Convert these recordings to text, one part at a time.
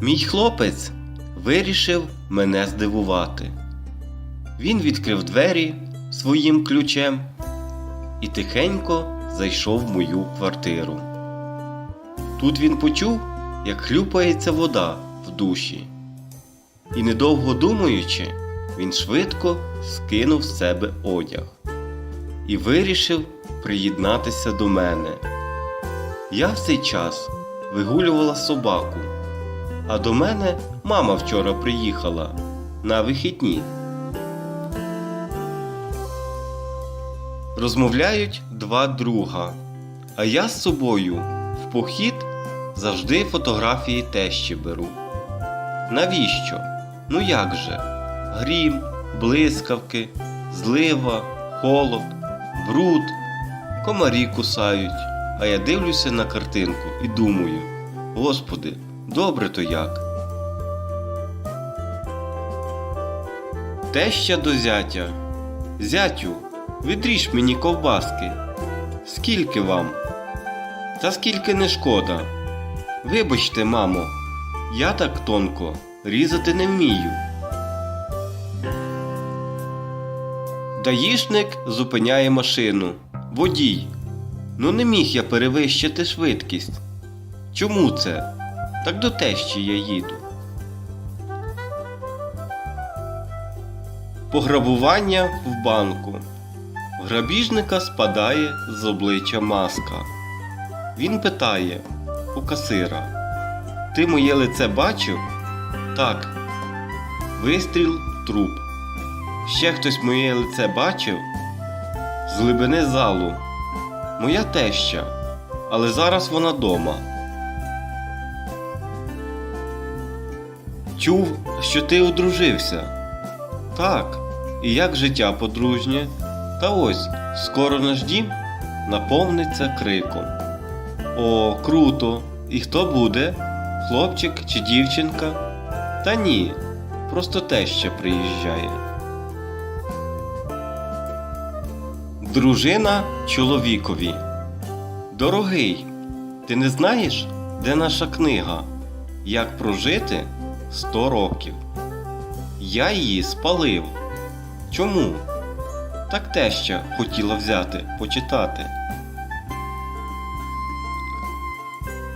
Мій хлопець вирішив мене здивувати. Він відкрив двері своїм ключем і тихенько зайшов в мою квартиру. Тут він почув, як хлюпається вода в душі. І, недовго думаючи, він швидко скинув з себе одяг і вирішив приєднатися до мене. Я в цей час вигулювала собаку, а до мене мама вчора приїхала на вихідні. Розмовляють два друга, а я з собою в похід завжди фотографії тещі беру. Навіщо? Ну як же? Грім, блискавки, злива, холод, бруд, комарі кусають. А я дивлюся на картинку і думаю: Господи, добре то як. Теща до зятя. Зятю, відріж мені ковбаски. Скільки вам? Та скільки не шкода. Вибачте, мамо, я так тонко різати не вмію. Даїшник зупиняє машину. Водій. Ну не міг я перевищити швидкість. Чому це? Так до тещі я їду. Пограбування в банку. Грабіжника спадає з обличчя маска. Він питає у касира: Ти моє лице бачив? Так. Вистріл труп. Ще хтось моє лице бачив? З глибини залу. Моя теща, але зараз вона дома. Чув, що ти одружився. Так, і як життя подружнє. Та ось скоро наш дім наповниться криком. О, круто! І хто буде? Хлопчик чи дівчинка? Та ні, просто теща приїжджає. Дружина чоловікові. Дорогий, ти не знаєш, де наша книга? Як прожити 100 років? Я її спалив. Чому? Так теща хотіла взяти, почитати.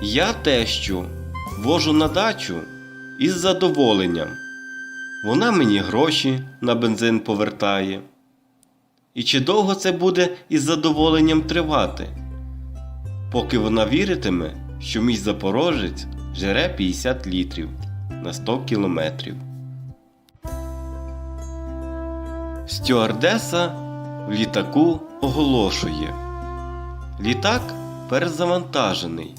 Я тещу вожу на дачу із задоволенням. Вона мені гроші на бензин повертає. І чи довго це буде із задоволенням тривати? Поки вона віритиме, що мій запорожець жере 50 літрів на 100 кілометрів. Стюардеса в літаку оголошує. Літак перезавантажений.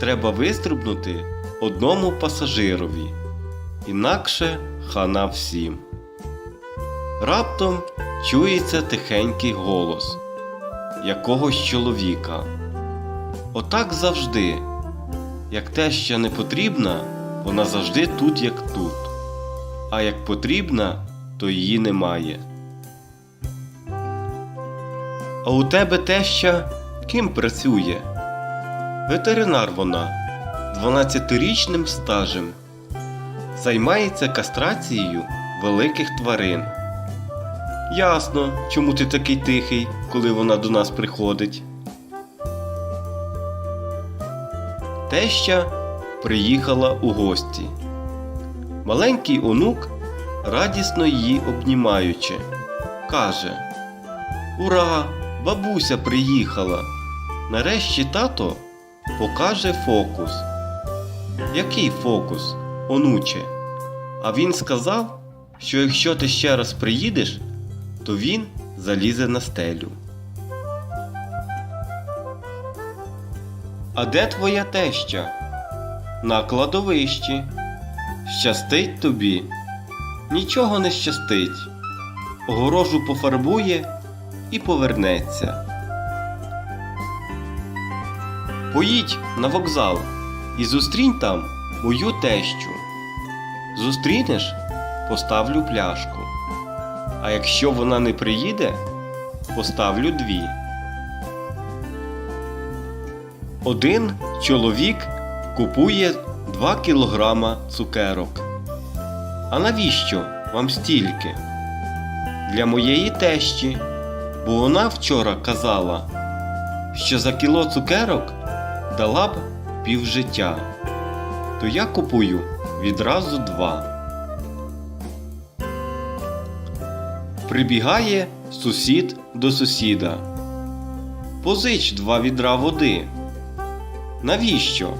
Треба вистрибнути одному пасажирові, інакше хана всім. Раптом чується тихенький голос якогось чоловіка. Отак завжди. Як теща не потрібна, вона завжди тут, як тут. А як потрібна, то її немає. А у тебе теща ким працює? Ветеринар вона 12-річним стажем. Займається кастрацією великих тварин. Ясно, чому ти такий тихий, коли вона до нас приходить. Теща приїхала у гості. Маленький онук, радісно її обнімаючи, каже: Ура! Бабуся приїхала! Нарешті тато покаже фокус. Який фокус, онуче? А він сказав, що якщо ти ще раз приїдеш, то він залізе на стелю. А де твоя теща? На кладовищі. Щастить тобі? Нічого не щастить. Огорожу пофарбує і повернеться. Поїдь на вокзал і зустрінь там мою тещу. Зустрінеш, поставлю пляшку. А якщо вона не приїде, поставлю дві. Один чоловік купує 2 кілограма цукерок. А навіщо вам стільки? Для моєї тещі, бо вона вчора казала, що за кіло цукерок дала б півжиття. То я купую відразу два. Прибігає сусід до сусіда. Позич два відра води. Навіщо?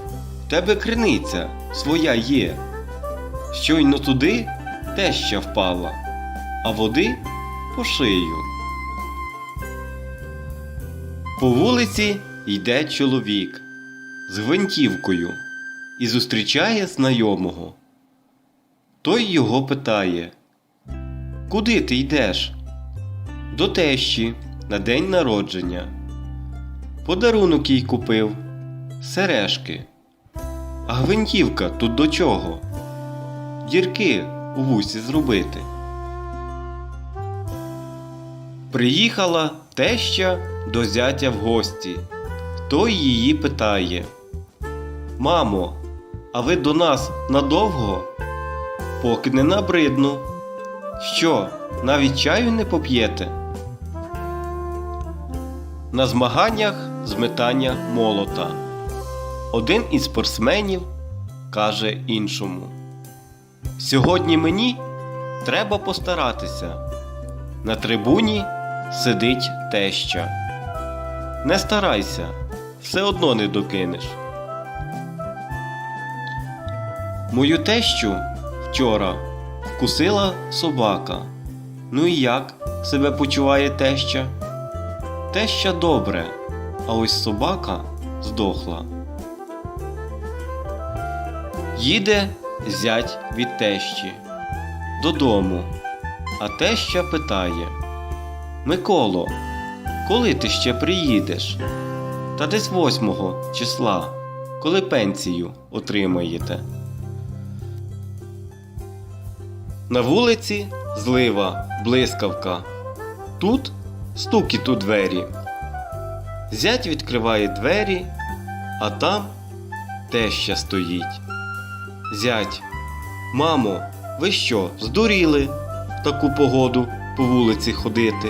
Тебе криниця своя є. Щойно туди теща впала, а води по шию. По вулиці йде чоловік з гвинтівкою і зустрічає знайомого. Той його питає Куди ти йдеш? До тещі на день народження. Подарунок їй купив сережки. А гвинтівка тут до чого? Дірки у вусі зробити. Приїхала теща до зятя в гості. Той її питає Мамо, а ви до нас надовго? Поки не набридну. Що, навіть чаю не поп'єте? На змаганнях з молота. Один із спортсменів каже іншому: Сьогодні мені треба постаратися. На трибуні сидить теща. Не старайся, все одно не докинеш. Мою тещу вчора вкусила собака. Ну і як себе почуває теща? Теща добре, а ось собака здохла. Їде зять від тещі додому, а теща питає Миколо, коли ти ще приїдеш? Та десь восьмого числа, коли пенсію отримаєте. На вулиці злива, блискавка. Тут стукіт у двері. Зять відкриває двері, а там теща стоїть. Зять, мамо, ви що, здуріли в таку погоду по вулиці ходити?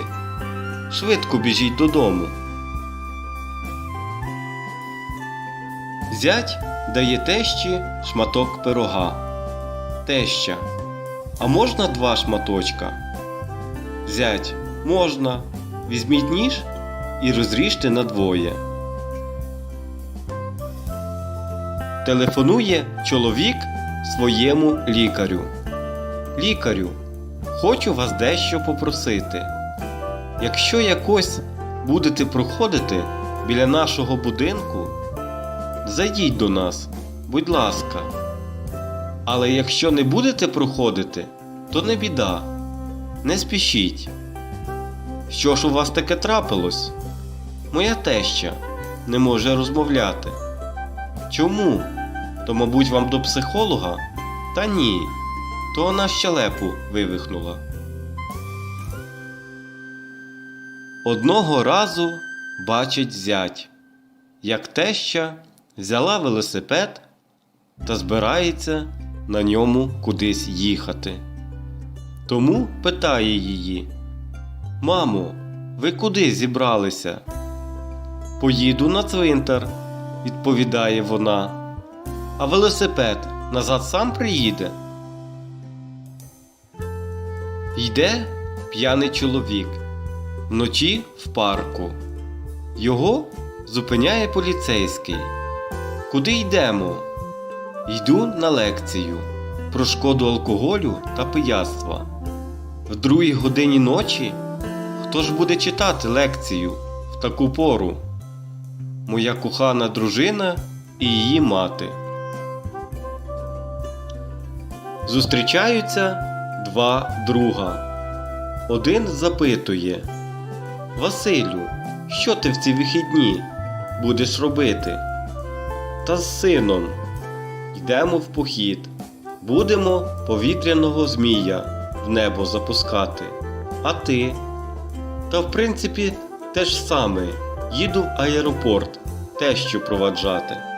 Швидко біжіть додому. Зять дає тещі шматок пирога. Теща. А можна два шматочка? Зять, можна. Візьміть ніж і розріжте на Телефонує чоловік своєму лікарю. Лікарю, хочу вас дещо попросити. Якщо якось будете проходити біля нашого будинку, зайдіть до нас, будь ласка. Але якщо не будете проходити, то не біда. Не спішіть. Що ж у вас таке трапилось? Моя теща не може розмовляти. Чому? То, мабуть, вам до психолога? Та ні, то вона щелепу вивихнула. Одного разу бачить зять, як теща взяла велосипед та збирається на ньому кудись їхати. Тому питає її Мамо, ви куди зібралися? Поїду на цвинтар, відповідає вона. А велосипед назад сам приїде. Йде п'яний чоловік вночі в парку. Його зупиняє поліцейський. Куди йдемо? Йду на лекцію про шкоду алкоголю та пияцтва. В другій годині ночі хто ж буде читати лекцію в таку пору? Моя кохана дружина і її мати. Зустрічаються два друга. Один запитує Василю, що ти в ці вихідні будеш робити? Та з сином йдемо в похід, будемо повітряного змія в небо запускати. А ти? Та в принципі те ж саме їду в аеропорт тещу проваджати.